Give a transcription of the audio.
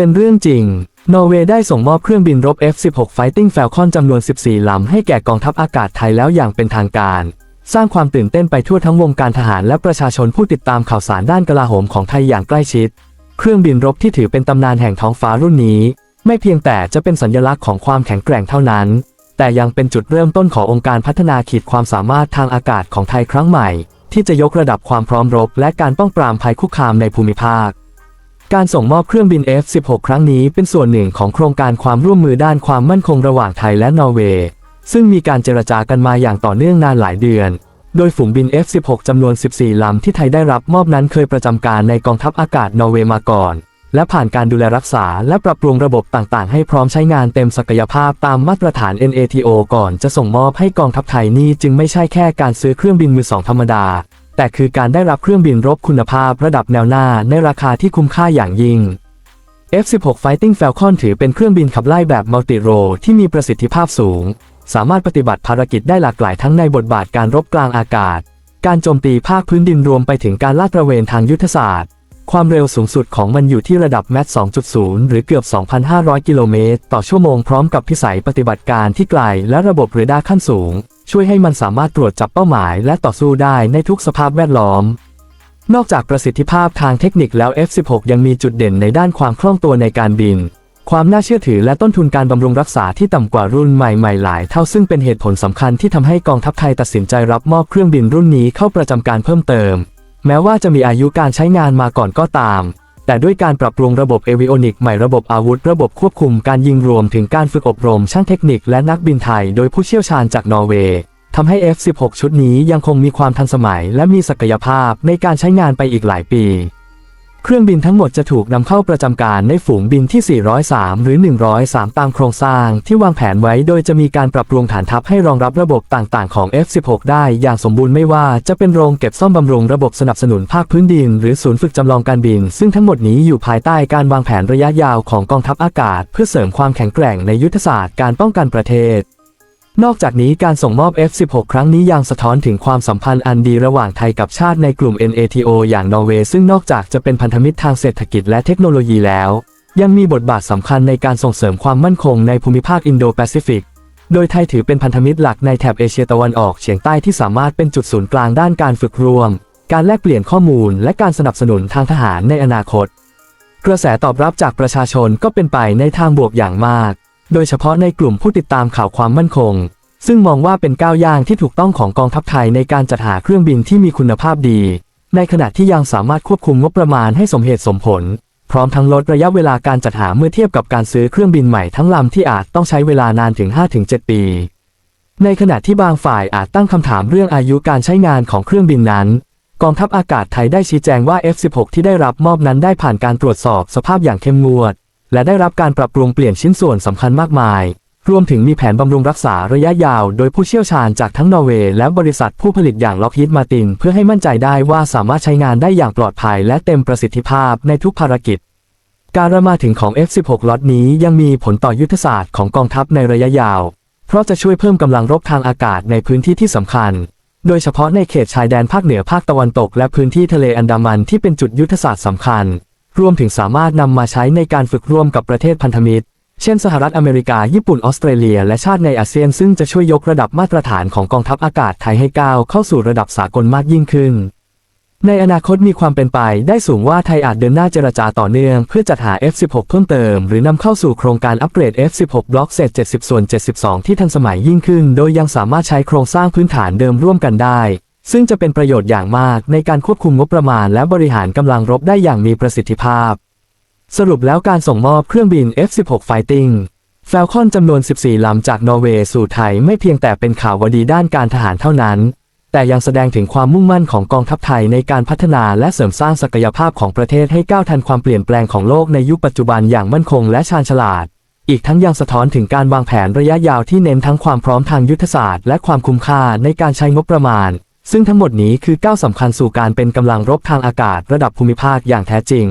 เป็นเรื่องจริง นอร์เวย์ได้ส่งมอบเครื่องบินรบ F-16 Fighting Falcon จำนวน 14 ลำให้แก่กองทัพอากาศไทยแล้วอย่างเป็นทางการ สร้างความตื่นเต้นไปทั่วทั้งวงการทหารและประชาชนผู้ติดตามข่าวสารด้านกลาโหมของไทยอย่างใกล้ชิด เครื่องบินรบที่ถือเป็นตำนานแห่งท้องฟ้ารุ่นนี้ ไม่เพียงแต่จะเป็นสัญลักษณ์ของความแข็งแกร่งเท่านั้น แต่ยังเป็นจุดเริ่มต้นขององค์การพัฒนาขีดความสามารถทางอากาศของไทยครั้งใหม่ ที่จะยกระดับความพร้อมรบ และการป้องปรามภัยคุกคามในภูมิภาค การส่งมอบเครื่องบิน F-16 ครั้งนี้เป็นส่วนหนึ่งของโครงการความร่วมมือด้านความมั่นคงระหว่างไทยและนอร์เวย์ ซึ่งมีการเจรจากันมาอย่างต่อเนื่องนานหลายเดือน โดยฝูงบิน F-16 จำนวน 14 ลำที่ไทยได้รับมอบนั้นเคยประจำการในกองทัพอากาศนอร์เวย์มาก่อน และผ่านการดูแลรักษาและปรับปรุงระบบต่างๆ ให้พร้อมใช้งานเต็มศักยภาพตามมาตรฐาน NATO ก่อนจะส่งมอบให้กองทัพไทยนี่จึงไม่ใช่แค่การซื้อเครื่องบินมือสองธรรมดา แต่คือการได้รับเครื่องบินรบคุณภาพระดับแนวหน้าในราคาที่คุ้มค่าอย่างยิ่ง F-16 Fighting Falcon ถือเป็นเครื่องบินขับไล่แบบมัลติโรที่มีประสิทธิภาพสูง สามารถปฏิบัติภารกิจได้หลากหลายทั้งในบทบาทการรบกลางอากาศ การโจมตีภาคพื้นดินรวมไปถึงการลาดตระเวนทางยุทธศาสตร์ ความเร็วสูงสุดของมันอยู่ที่ระดับแมท2.0 หรือเกือบ 2,500 กิโลเมตรต่อชั่วโมงพร้อมกับพิสัยปฏิบัติการที่ไกลและระบบเรดาร์ขั้นสูง ช่วยให้มันสามารถตรวจจับเป้าหมายและต่อสู้ได้ในทุกสภาพแวดล้อม นอกจากประสิทธิภาพทางเทคนิคแล้ว F16 ยังมีจุดเด่นในด้านความคล่องตัวในการบิน ความน่าเชื่อถือและต้นทุนการบำรุงรักษาที่ต่ำกว่ารุ่นใหม่ๆหลายเท่าซึ่งเป็นเหตุผลสำคัญที่ทำให้กองทัพไทยตัดสินใจรับมอบเครื่องบินรุ่นนี้เข้าประจำการเพิ่มเติม แม้ว่าจะมีอายุการใช้งานมาก่อนก็ตาม แต่ด้วยการปรับปรุงระบบเอวิโอนิกใหม่ระบบอาวุธ ระบบควบคุมการยิงรวมถึงการฝึกอบรมช่างเทคนิคและนักบินไทยโดยผู้เชี่ยวชาญจากนอร์เวย์ทำให้ F16 ชุดนี้ยังคงมีความทันสมัยและมีศักยภาพในการใช้งานไปอีกหลายปี เครื่องบินทั้งหมดจะถูกนำเข้าประจำการในฝูงบินที่ 403 หรือ 103 ตามโครงสร้างที่วางแผนไว้ โดยจะมีการปรับปรุงฐานทัพให้รองรับระบบต่างๆ ของ F16 ได้อย่างสมบูรณ์ไม่ว่าจะเป็นโรงเก็บซ่อมบำรุงระบบสนับสนุนภาคพื้นดิน หรือศูนย์ฝึกจำลองการบิน ซึ่งทั้งหมดนี้อยู่ภายใต้การวางแผนระยะยาวของกองทัพอากาศ เพื่อเสริมความแข็งแกร่งในยุทธศาสตร์การป้องกันประเทศ นอกจากนี้การส่งมอบ F16 ครั้งนี้ยังสะท้อนถึงความสัมพันธ์อันดีระหว่างไทยกับชาติในกลุ่ม NATO อย่างนอร์เวย์ซึ่งนอกจากจะเป็นพันธมิตรทางเศรษฐกิจและเทคโนโลยีแล้ว ยังมีบทบาทสำคัญในการส่งเสริมความมั่นคงในภูมิภาคอินโดแปซิฟิก โดยไทยถือเป็นพันธมิตรหลักในแถบเอเชียตะวันออกเฉียงใต้ที่สามารถเป็นจุดศูนย์กลางด้านการฝึกรวม การแลกเปลี่ยนข้อมูล และการสนับสนุนทางทหารในอนาคต กระแสตอบรับจากประชาชนก็เป็นไปในทางบวกอย่างมาก โดยเฉพาะในกลุ่มผู้ติดตามข่าวความมั่นคง ซึ่งมองว่าเป็นก้าวย่างที่ถูกต้องของกองทัพไทยในการจัดหาเครื่องบินที่มีคุณภาพดี ในขณะที่ยังสามารถควบคุมงบประมาณให้สมเหตุสมผล พร้อมทั้งลดระยะเวลาการจัดหาเมื่อเทียบกับการซื้อเครื่องบินใหม่ทั้งลำที่อาจต้องใช้เวลานานถึง 5-7 ปี ในขณะที่บางฝ่ายอาจตั้งคำถามเรื่องอายุการใช้งานของเครื่องบินนั้นกองทัพอากาศไทยได้ชี้แจงว่า F16 ที่ได้รับมอบนั้นได้ผ่านการตรวจสอบสภาพอย่างเข้มงวด และได้รับการปรับปรุงเปลี่ยนชิ้นส่วนสำคัญมากมาย รวมถึงมีแผนบำรุงรักษาระยะยาวโดยผู้เชี่ยวชาญจากทั้งนอร์เวย์และบริษัทผู้ผลิตอย่างล็อกฮีดมาตินเพื่อให้มั่นใจได้ว่าสามารถใช้งานได้อย่างปลอดภัยและเต็มประสิทธิภาพในทุกภารกิจ การมาถึงของ F16 ล็อตนี้ยังมีผลต่อยุทธศาสตร์ของกองทัพในระยะยาว เพราะจะช่วยเพิ่มกำลังรบทางอากาศในพื้นที่ที่สำคัญ โดยเฉพาะในเขตชายแดนภาคเหนือภาคตะวันตก และพื้นที่ทะเลอันดามันที่เป็นจุดยุทธศาสตร์สำคัญ รวมถึงสามารถนำมาใช้ในการฝึกร่วมกับประเทศพันธมิตร เช่นสหรัฐอเมริกา ญี่ปุ่น ออสเตรเลีย และชาติในอาเซียน ซึ่งจะช่วยยกระดับมาตรฐานของกองทัพอากาศไทยให้ก้าวเข้าสู่ระดับสากลมากยิ่งขึ้น ในอนาคตมีความเป็นไปได้สูงว่าไทยอาจเดินหน้าเจรจาต่อเนื่อง เพื่อจัดหา F16 เพิ่มเติม หรือนำเข้าสู่โครงการอัปเกรด F16 บล็อกเศษ70ส่วน72 ที่ทันสมัยยิ่งขึ้น โดยยังสามารถใช้โครงสร้างพื้นฐานเดิมร่วมกันได้ ซึ่งจะเป็นประโยชน์อย่างมากในการควบคุมงบประมาณและบริหารกำลังรบได้อย่างมีประสิทธิภาพ สรุปแล้วการส่งมอบเครื่องบิน F16 Fighting Falcon จำนวน 14 ลำจากนอร์เวย์สู่ไทยไม่เพียงแต่เป็นข่าววดีด้านการทหารเท่านั้น แต่ยังแสดงถึงความมุ่งมั่นของกองทัพไทยในการพัฒนาและเสริมสร้างศักยภาพของประเทศให้ก้าวทันความเปลี่ยนแปลงของโลกในยุคปัจจุบันอย่างมั่นคงและชาญฉลาด อีกทั้งยังสะท้อนถึงการวางแผนระยะยาวที่เน้นทั้งความพร้อมทางยุทธศาสตร์และความคุ้มค่าในการใช้งบประมาณ ซึ่งทั้งหมดนี้คือก้าวสำคัญสู่การเป็นกำลังรบทางอากาศระดับภูมิภาคอย่างแท้จริง